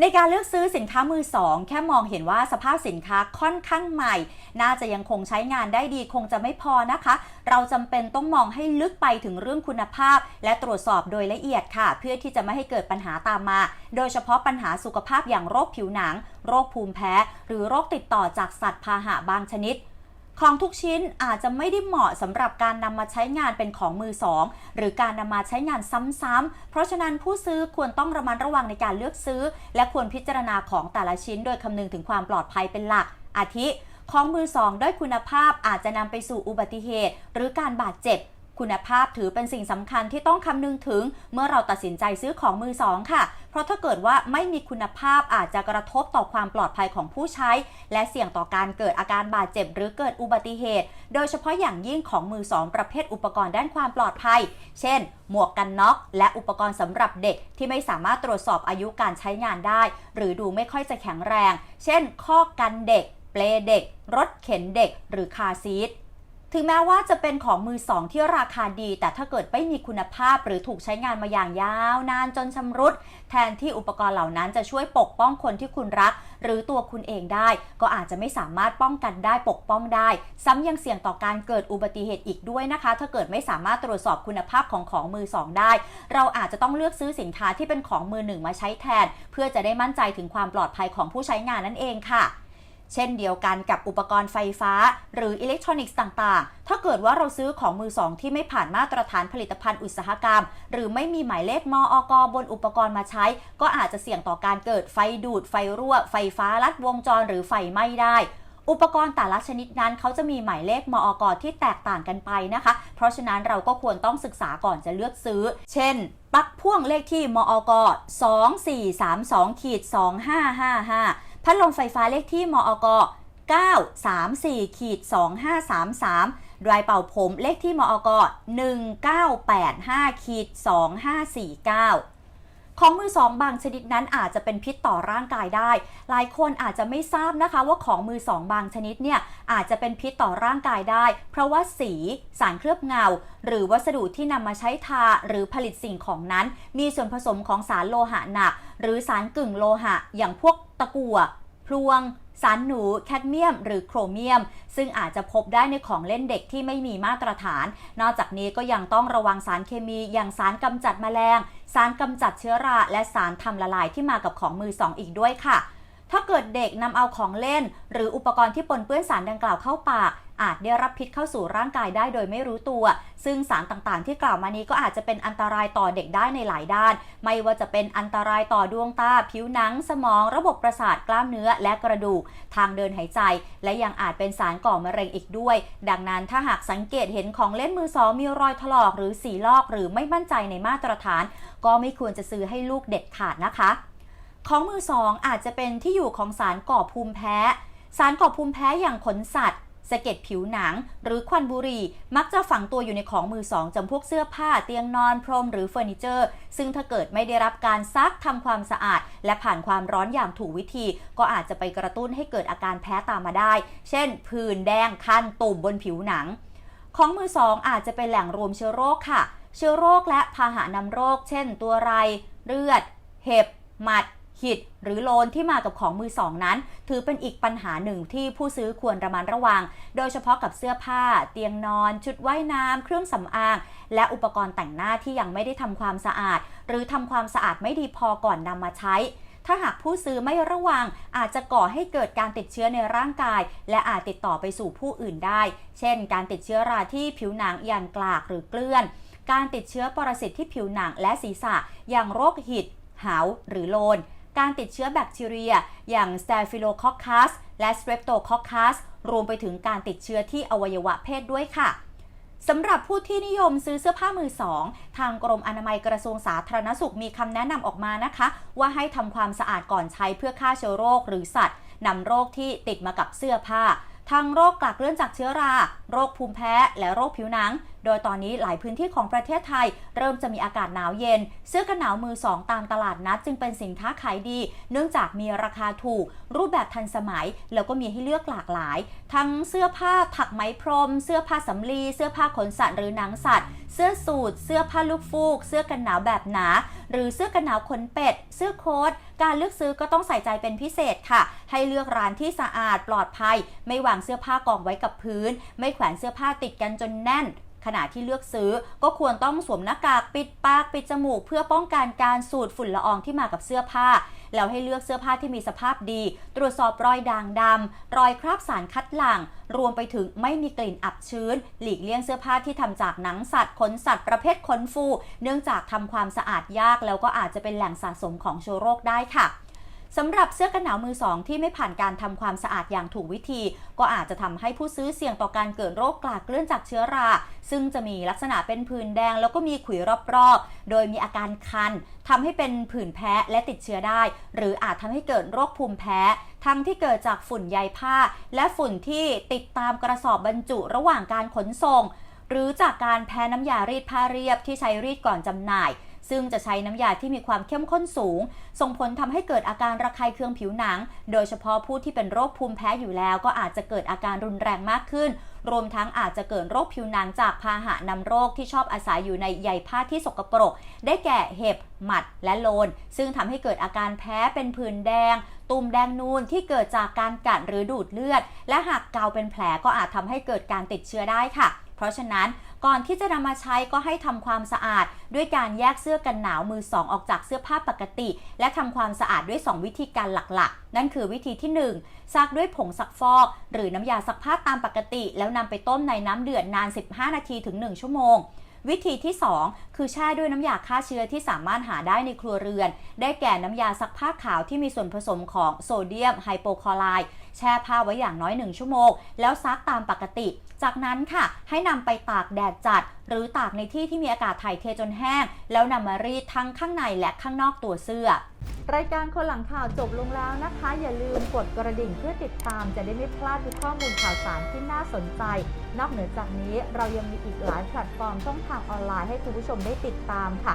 ในการเลือกซื้อสินค้ามือสองแค่มองเห็นว่าสภาพสินค้าค่อนข้างใหม่ น่าจะยังคงใช้งานได้ดีคงจะไม่พอนะคะ เราจำเป็นต้องมองให้ลึกไปถึงเรื่องคุณภาพ และตรวจสอบโดยละเอียดค่ะ เพื่อที่จะไม่ให้เกิดปัญหาตามมา โดยเฉพาะปัญหาสุขภาพอย่างโรคผิวหนัง โรคภูมิแพ้ หรือโรคติดต่อจากสัตว์พาหะบางชนิด ของทุกชิ้นอาจจะไม่ได้เหมาะสำหรับการนำมาใช้งานเป็นของมือสองหรือการนำมาใช้งานซ้ำๆเพราะฉะนั้นผู้ซื้อควรต้องระมัดระวังในการเลือกซื้อ และควรพิจารณาของแต่ละชิ้น โดยคำนึงถึงความปลอดภัยเป็นหลัก อาทิ ของมือสอง ด้วยคุณภาพอาจจะนำไปสู่อุบัติเหตุ หรือการบาดเจ็บ คุณภาพถือเป็นสิ่งสำคัญที่ต้องคำนึงถึง เมื่อเราตัดสินใจซื้อของมือสองค่ะ เพราะถ้าเกิดว่าไม่มีคุณภาพอาจจะกระทบต่อความปลอดภัยของผู้ใช้ และเสี่ยงต่อการเกิดอาการบาดเจ็บ หรือเกิดอุบัติเหตุ โดยเฉพาะอย่างยิ่งของมือสองประเภทอุปกรณ์ด้านความปลอดภัย เช่น หมวกกันน็อก และอุปกรณ์สำหรับเด็กที่ไม่สามารถตรวจสอบอายุการใช้งานได้ หรือดูไม่ค่อยจะแข็งแรง เช่น ข้อกันเด็ก เปลเด็ก รถเข็นเด็ก หรือคาซีท ถึงแม้ว่าจะเป็นของมือสองที่ราคาดี แต่ถ้าเกิดไม่มีคุณภาพหรือถูกใช้งานมาอย่างยาวนานจนชำรุด แทนที่อุปกรณ์เหล่านั้นจะช่วยปกป้องคนที่คุณรัก หรือตัวคุณเองได้ ก็อาจจะไม่สามารถป้องกันได้ปกป้องได้ ซ้ำยังเสี่ยงต่อการเกิดอุบัติเหตุอีกด้วยนะคะ ถ้าเกิดไม่สามารถตรวจสอบคุณภาพของของมือสองได้ เราอาจจะต้องเลือกซื้อสินค้าที่เป็นของมือหนึ่งมาใช้แทน เพื่อจะได้มั่นใจถึงความปลอดภัยของผู้ใช้งานนั่นเองค่ะ เช่นเดียวกันกับอุปกรณ์ไฟฟ้า หรืออิเล็กทรอนิกส์ต่างๆ ถ้าเกิดว่าเราซื้อของมือสองที่ไม่ผ่านมาตรฐานผลิตภัณฑ์อุตสาหกรรม หรือไม่มีหมายเลขมอกบนอุปกรณ์มาใช้ ก็อาจจะเสี่ยงต่อการเกิดไฟดูด ไฟรั่ว ไฟฟ้าลัดวงจรหรือไฟไหม้ได้อุปกรณ์แต่ละชนิดนั้นเขาจะมีหมายเลขมอกที่แตกต่างกันไปนะคะ เพราะฉะนั้นเราก็ควรต้องศึกษาก่อนจะเลือกซื้อ เช่น ปลั๊กพ่วงเลขที่มอก2432ขีด2555 พัดลมไฟฟ้าเลขที่มอก934ขีด2533ดรายเป่าผมเลขที่มอก1985ขีด2549 ของมือสองบางชนิดนั้นอาจจะเป็นพิษต่อร่างกายได้ หลายคนอาจจะไม่ทราบนะคะว่าของมือสองบางชนิดเนี่ยอาจจะเป็นพิษต่อร่างกายได้ เพราะว่าสี สารเคลือบเงา หรือวัสดุที่นำมาใช้ทาหรือผลิตสิ่งของนั้น มีส่วนผสมของสารโลหะหนัก หรือสารกึ่งโลหะ อย่างพวกตะกั่ว พลวง สารหนู แคดเมียม หรือโครเมียม ซึ่งอาจจะพบได้ในของเล่นเด็กที่ไม่มีมาตรฐาน นอกจากนี้ก็ยังต้องระวังสารเคมีอย่างสารกำจัดแมลง สารกำจัดเชื้อรา และสารทำละลายที่มากับของมือสองอีกด้วยค่ะ ถ้าเกิดเด็กนำเอาของเล่น หรืออุปกรณ์ที่ปนเปื้อนสารดังกล่าวเข้าปาก อาจได้รับพิษเข้าสู่ร่างกายได้โดยไม่รู้ตัว ซึ่งสารต่างๆ ที่กล่าวมานี้ก็อาจจะเป็นอันตรายต่อเด็กได้ในหลายด้าน ไม่ว่าจะเป็นอันตรายต่อดวงตา ผิวหนัง สมอง ระบบประสาทกล้ามเนื้อและกระดูก ทางเดินหายใจ และยังอาจเป็นสารก่อมะเร็งอีกด้วย ดังนั้นถ้าหากสังเกตเห็นของเล่นมือสองมีรอยถลอกหรือสีลอกหรือไม่มั่นใจในมาตรฐาน ก็ไม่ควรจะซื้อให้ลูกเด็ดขาดนะคะ ของมือสองอาจจะเป็นที่อยู่ของสารก่อภูมิแพ้ สารก่อภูมิแพ้อย่างขนสัตว์สะเก็ดผิวหนัง หรือควันบุหรี่ มักจะฝังตัวอยู่ในของมือสองจำพวกเสื้อผ้าเตียงนอนพรมหรือเฟอร์นิเจอร์ ซึ่งถ้าเกิดไม่ได้รับการซักทำความสะอาด และผ่านความร้อนอย่างถูกวิธี ก็อาจจะไปกระตุ้นให้เกิดอาการแพ้ตามมาได้ เช่น ผื่นแดงคันตุ่มบนผิวหนัง ของมือสองอาจจะเป็นแหล่งรวมเชื้อโรคค่ะ เชื้อโรคและพาหะนำโรค เช่น ตัวไร เลือด เห็บ หมัด หิดหรือโลนที่มากับของมือสองนั้น ถือเป็นอีกปัญหาหนึ่งที่ผู้ซื้อควรระมัดระวัง โดยเฉพาะกับเสื้อผ้า เตียงนอน ชุดว่ายน้ำเครื่องสำอาง และอุปกรณ์แต่งหน้าที่ยังไม่ได้ทำความสะอาด หรือทำความสะอาดไม่ดีพอก่อนนำมาใช้ถ้าหากผู้ซื้อไม่ระวังอาจจะก่อให้เกิดการติดเชื้อในร่างกาย และอาจติดต่อไปสู่ผู้อื่นได้ เช่น การติดเชื้อราที่ผิวหนังอย่างกลากหรือเกลื่อน การติดเชื้อปรสิตที่ผิวหนังและศีรษะ อย่างโรคหิด หาว หรือโลน การติดเชื้อแบคทีเรีย อย่าง Staphylococcus และ Streptococcus รวมไปถึงการติดเชื้อที่อวัยวะเพศด้วยค่ะสำหรับผู้ที่นิยมซื้อเสื้อผ้ามือสอง ทางกรมอนามัยกระทรวงสาธารณสุขมีคำแนะนำออกมานะคะ ว่าให้ทำความสะอาดก่อนใช้เพื่อฆ่าเชื้อโรคหรือสัตว์นำโรคที่ติดมากับเสื้อผ้า ทั้งโรคกลากเลื่อนจากเชื้อรา โรคภูมิแพ้ และโรคผิวหนัง โดยตอนนี้หลายพื้นที่ของประเทศไทย เริ่มจะมีอากาศหนาวเย็น เสื้อกันหนาวมือสองตามตลาดนัดจึงเป็นสินค้าขายดี เนื่องจากมีราคาถูก รูปแบบทันสมัย แล้วก็มีให้เลือกหลากหลาย ทั้งเสื้อผ้าถักไหมพรม เสื้อผ้าสำลี เสื้อผ้าขนสัตว์หรือหนังสัตว์ เสื้อสูท เสื้อผ้าลูกฟูก เสื้อกันหนาวแบบหนา หรือเสื้อกันหนาวขนเป็ด เสื้อโค้ท การเลือกซื้อก็ต้องใส่ใจเป็นพิเศษค่ะ ให้เลือกร้านที่สะอาดปลอดภัย ไม่วางเสื้อผ้ากองไว้กับพื้น ไม่แขวนเสื้อผ้าติดกันจนแน่น ขณะที่เลือกซื้อก็ควรต้องสวมหน้ากากปิดปากปิดจมูก เพื่อป้องกันการสูดฝุ่นละอองที่มากับเสื้อผ้า แล้วให้เลือกเสื้อผ้าที่มีสภาพดี ตรวจสอบรอยด่างดำรอยคราบสารคัดหลั่ง รวมไปถึงไม่มีกลิ่นอับชื้น หลีกเลี่ยงเสื้อผ้าที่ทำจากหนังสัตว์ขนสัตว์ประเภทขนฟู เนื่องจากทำความสะอาดยาก แล้วก็อาจจะเป็นแหล่งสะสมของเชื้อโรคได้ค่ะ สำหรับเสื้อกันหนาวมือสองที่ไม่ผ่านการทำความสะอาดอย่างถูกวิธี ก็อาจจะทำให้ผู้ซื้อเสี่ยงต่อการเกิดโรคกลากเกลื่อนจากเชื้อรา ซึ่งจะมีลักษณะเป็นผื่นแดงแล้วก็มีขุยรอบๆ โดยมีอาการคันทำให้เป็นผื่นแพ้และติดเชื้อได้ หรืออาจทำให้เกิดโรคภูมิแพ้ ทั้งที่เกิดจากฝุ่นใยผ้า และฝุ่นที่ติดตามกระสอบบรรจุระหว่างการขนส่งหรือจากการแพ้น้ำยารีดผ้าเรียบที่ใช้รีดก่อนจำหน่าย ซึ่งจะใช้น้ำยาที่มีความเข้มข้นสูง ส่งผลทำให้เกิดอาการระคายเคืองผิวหนัง โดยเฉพาะผู้ที่เป็นโรคภูมิแพ้อยู่แล้ว ก็อาจจะเกิดอาการรุนแรงมากขึ้น รวมทั้งอาจจะเกิดโรคผิวหนังจากพาหะนำโรคที่ชอบอาศัยอยู่ในใยผ้าที่สกปรก ได้แก่เห็บ หมัด และโลน ซึ่งทำให้เกิดอาการแพ้เป็นผื่นแดงตุ่มแดงนูนที่เกิดจากการกัดหรือดูดเลือด และหากเกาเป็นแผลก็อาจทำให้เกิดการติดเชื้อได้ค่ะ เพราะฉะนั้นก่อนที่จะนำมาใช้ก็ให้ทำความสะอาด ด้วยการแยกเสื้อกันหนาวมือสองออกจากเสื้อผ้าปกติ และทำความสะอาดด้วย 2 วิธีการหลักๆ นั่นคือวิธีที่ 1ซักด้วยผงซักฟอก หรือน้ำยาซักผ้าตามปกติ แล้วนำไปต้มในน้ำเดือดนาน 15 นาทีถึง 1 ชั่วโมงวิธีที่ 2 คือแช่ด้วยน้ำยาฆ่าเชื้อที่สามารถหาได้ในครัวเรือน ได้แก่น้ำยาซักผ้าขาวที่มีส่วนผสมของโซเดียมไฮโปคลอไรด์แช่ผ้าไว้อย่างน้อย 1 ชั่วโมง แล้วซักตามปกติ จากนั้นค่ะ ให้นำไปตากแดดจัด หรือตากในที่ที่มีอากาศถ่ายเทจนแห้ง แล้วนำมารีดทั้งข้างในและข้างนอกตัวเสื้อรายการคนหลังข่าวจบลงแล้วนะคะ อย่าลืมกดกระดิ่งเพื่อติดตามจะได้ไม่พลาดทุกข้อมูลข่าวสารที่น่าสนใจ นอกเหนือจากนี้เรายังมีอีกหลายแพลตฟอร์มช่องทางออนไลน์ให้คุณผู้ชมได้ติดตามค่ะ